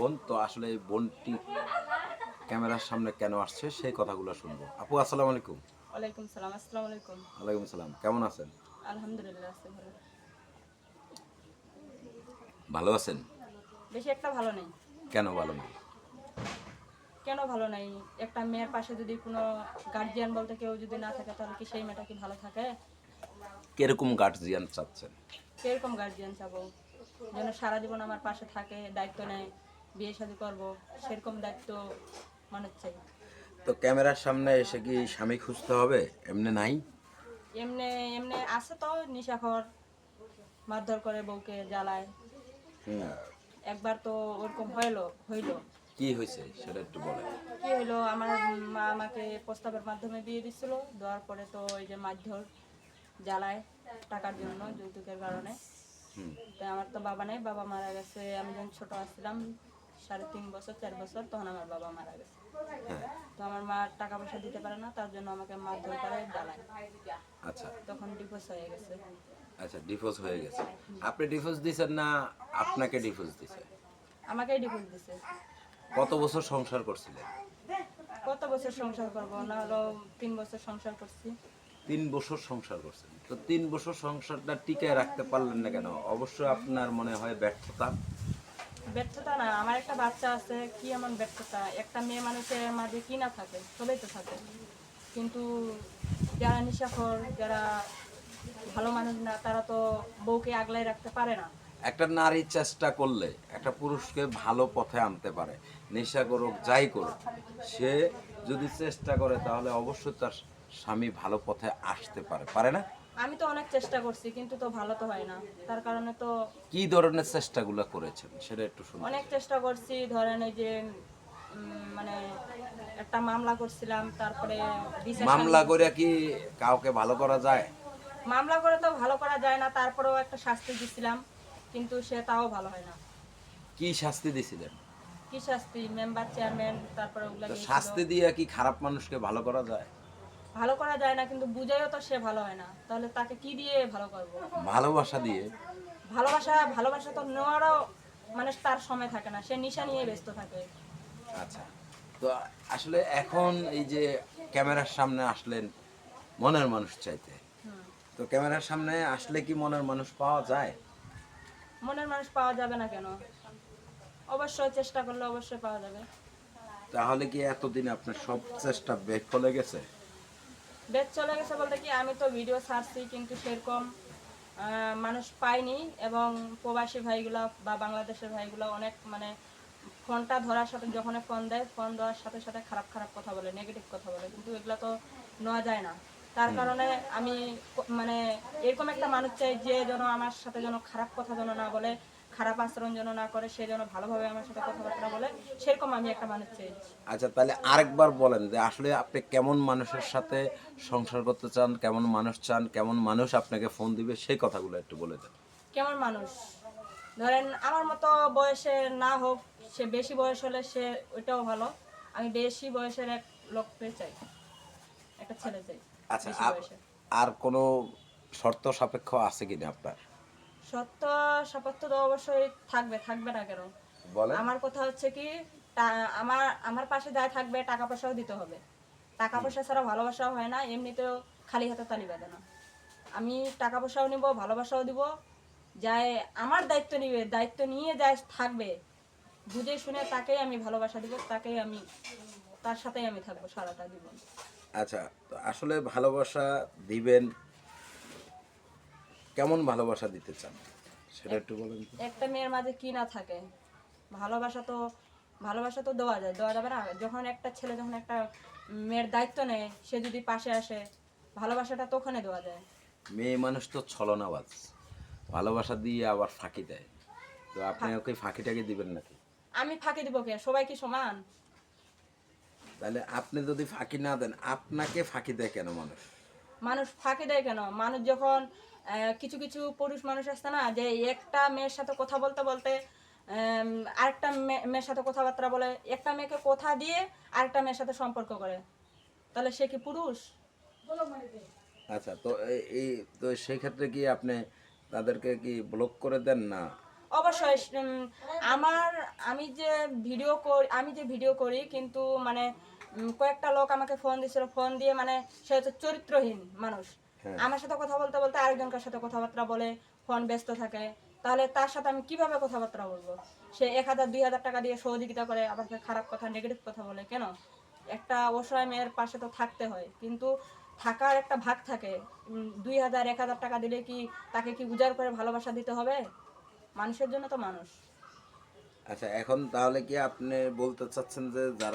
বোন তো আসলে এই বোনটি ক্যামেরার সামনে কেন আসছে সেই কথাগুলো শুনব। আপু আসসালামু আলাইকুম। ওয়ালাইকুম সালাম আসসালামু আলাইকুম। ওয়ালাইকুম সালাম কেমন আছেন? আলহামদুলিল্লাহ আছে ভালো। ভালো আছেন? বেশি একটা ভালো নেই। কেন ভালো না কেন ভালো নাই? একটা মেয়ের পাশে যদি কোনো গার্জিয়ান বলতে কেউ যদি না থাকে তাহলে কি সেই মেয়েটা কি ভালো থাকে? কীরকম গার্জিয়ান চাচ্ছেন? কীরকম গার্জিয়ান চাবো? যেন সারা জীবন আমার পাশে থাকে দায়িত্ব নেয়। বিয়ে শাদী করব সেরকম দায়িত্ব মানুষ চাই। তো ক্যামেরার সামনে এসে কি স্বামী খুঁজতে হবে? এমনি নাই? এমনি এমনি আছে তো নিশাখর মারধর করে বউকে জ্বালায়। একবার তো ওরকম হইল হইল। কি হয়েছে সেটা একটু বলেন। কি হলো আমার মা আমাকে প্রস্তাবের মাধ্যমে বিয়ে দিছিল দেওয়ার পরে তো ওই যে মারধর জ্বালায় টাকার জন্য যৌতুকের কারণে। আমার তো বাবা নেই বাবা মারা গেছে আমি যখন ছোট আসছিলাম সাড়ে তিন বছর চার বছর তখন আমার বাবা মারা গেছে। হ্যাঁ। তো আমার মা টাকা পয়সা দিতে পারে না তার জন্য আমাকে মারধর করে জ্বালায়। আচ্ছা। তখন ডিভোর্স হয়ে গেছে। আচ্ছা ডিভোর্স হয়ে গেছে। আপনি ডিভোর্স দিয়েছেন না আপনাকে ডিভোর্স দিছে? আমাকেই ডিভোর্স দিছে। কত বছর সংসার করছিলেন? কত বছর সংসার করব? না হলো তিন বছর সংসার করছি। তিন বছর সংসার করছেন। তো তিন বছর সংসারটা টিকায় রাখতে পারলেন না কেন? অবশ্যই আপনার মনে হয় ব্যর্থতা। ব্যর্থতা না, আমার একটা বাচ্চা আছে, কি এমন ব্যর্থতা? একটা মেয়ে মানুষের মাঝে কি না থাকে? সবাই তো থাকে। কিন্তু যারা নিশাখর, যারা ভালো মানুষ না, তারা তো বউকে আগলাই রাখতে পারে না। একটা নারী চেষ্টা করলে, একটা পুরুষকে ভালো পথে আনতে পারে। নেশা করুক, যাই করুক, সে যদি চেষ্টা করে, তাহলে অবশ্যই তার স্বামী ভালো পথে আসতে পারে। পারে না? আমি তো অনেক চেষ্টা করছি কিন্তু তো ভালো তো হয় না। তার কারণে তো কি ধরনের চেষ্টাগুলো করেছেন? সেটা একটু শুনুন। অনেক চেষ্টা করছি ধরেন এই যে উম, মানে একটা মামলা করছিলাম তারপরে বিচার মামলা করে কি কাউকে ভালো করা যায়? মামলা করে তো ভালো করা যায় না তারপরেও একটা শাস্তি দিছিলাম কিন্তু সে তাও ভালো হয় না। কি শাস্তি দিছিলেন? কি শাস্তি? মেম্বার চেয়ারম্যান তারপরে ওগুলা তো। শাস্তি দিয়ে কি খারাপ মানুষকে ভালো করা যায়? ভালো করা যায় না কিন্তু বুঝাইও তো সে ভালো হয় না। তাহলে তাকে কি দিয়ে ভালো করব? ভালোবাসা দিয়ে? ভালোবাসা ভালোবাসা তো নেওয়ারও মানে তার সময় থাকে না সে নিশা নিয়ে ব্যস্ত থাকে। আচ্ছা। তো আসলে এখন এই যে ক্যামেরার সামনে আসলেন মনের মানুষ চাইতে তো ক্যামেরার সামনে আসলে কি মনের মানুষ পাওয়া যায়? মনের মানুষ পাওয়া যাবে না কেন? অবশ্যই চেষ্টা করলে অবশ্যই পাওয়া যাবে। তাহলে কি এতদিন আপনার সব চেষ্টা বেফলে গেছে বেদ চলে গেছে বলতে কি আমি তো ভিডিও ছাড়ছি কিন্তু সেরকম মানুষ পাইনি এবং প্রবাসী ভাইগুলা বা বাংলাদেশের ভাইগুলা অনেক মানে ফোনটা ধরার সাথে যখন ফোন দেয় ফোন দেওয়ার সাথে সাথে খারাপ খারাপ কথা বলে নেগেটিভ কথা বলে কিন্তু এগুলো তো নেওয়া যায় না। তার কারণে আমি মানে এরকম একটা মানুষ চাই যে যেন আমার সাথে যেন খারাপ কথা যেন না বলে খারাপ আচরণ যেন না করে সে যেন ভালোভাবে আমার সাথে কথাবার্তা বলে সেরকম আমি একটা মানুষ চাই। আচ্ছা তাহলে আরেকবার বলেন যে আসলে আপনি কেমন মানুষের সাথে সংসার করতে চান কেমন মানুষ চান কেমন মানুষ আপনাকে ফোন দিবে সেই কথাগুলো একটু বলে দেন। কেমন মানুষ? ধরেন আমার মতো বয়সে না হোক সে বেশি বয়স হলে সে ওইটাও ভালো। আমি বেশি বয়সের এক লোককে চাই একটা ছেলে চাই আচ্ছা আর কোনো শর্ত সাপেক্ষ আছে কিনা আপনার? সত্য সাপত্য তো অবশ্যই থাকবে থাকবে না কেন? আমার কথা হচ্ছে কি আমার আমার পাশে যাই থাকবে টাকা পয়সাও দিতে হবে। টাকা পয়সা ছাড়া ভালোবাসাও হয় না এমনিতেও খালি হাতে তালি বাঁধে না। আমি টাকা পয়সাও নিব ভালোবাসাও দিব যাই আমার দায়িত্ব নিবে দায়িত্ব নিয়ে যাই থাকবে বুঝে শুনে তাকেই আমি ভালোবাসা দিব তাকেই আমি তার সাথেই আমি থাকব সারাটা জীবন। আচ্ছা তো আসলে ভালোবাসা দিবেন কেমন ভালোবাসা দিতে চান? সেটা একটু বলেন একটা মেয়ের মাঝে কি না থাকে? ভালোবাসা তো ভালোবাসা তো দেওয়া যায় দেওয়া যাবে না। যখন একটা ছেলে যখন একটা মেয়ের দায়িত্ব নেয় সে যদি পাশে আসে ভালোবাসাটা তো ওখানে দেওয়া যায়। মেয়ে মানুষ তো ছলনাবাজ। ভালোবাসা দিয়ে আবার ফাঁকি দেয়। তো আপনি ওকে ফাঁকিটাকে দিবেন নাকি? আমি ফাঁকি দিব কে? সবাই কি সমান? তাহলে আপনি যদি ফাঁকি না দেন আপনাকে ফাঁকি দেয় কেন মানুষ? মানুষ ফাঁকি দেয় কেন? মানুষ যখন কিছু কিছু পুরুষ মানুষ আসছে না যে একটা মেয়ের সাথে কথা বলতে বলতে আরেকটা মেয়ের সাথে কথাবার্তা বলে একটা মেয়েকে কথা দিয়ে আরেকটা মেয়ের সাথে সম্পর্ক করে। তাহলে সে কি পুরুষ? আচ্ছা তো এই- তো সেই ক্ষেত্রে কি আপনি তাদেরকে কি ব্লক করে দেন না? অবশ্যই আমার আমি যে ভিডিও করি আমি যে ভিডিও করি কিন্তু মানে কয়েকটা লোক আমাকে ফোন দিয়েছিল ফোন দিয়ে মানে সে হচ্ছে চরিত্রহীন মানুষ। আমার সাথে কথা বলতে বলতে আরেকজনকার সাথে কথাবার্তা বলে ফোন ব্যস্ত থাকে। তাহলে তার সাথে আমি কীভাবে কথাবার্তা বলব? সে এক হাজার দুই হাজার টাকা দিয়ে সহযোগিতা করে আবার খারাপ কথা নেগেটিভ কথা বলে কেন? একটা অসহায় মেয়ের পাশে তো থাকতে হয় কিন্তু থাকার একটা ভাগ থাকে। দুই হাজার এক হাজার টাকা দিলে কি তাকে কি উজাড় করে ভালোবাসা দিতে হবে? মানুষের জন্য তো মানুষ। আচ্ছা এখন তাহলে কি আপনি বলতে চাচ্ছেন যে যারা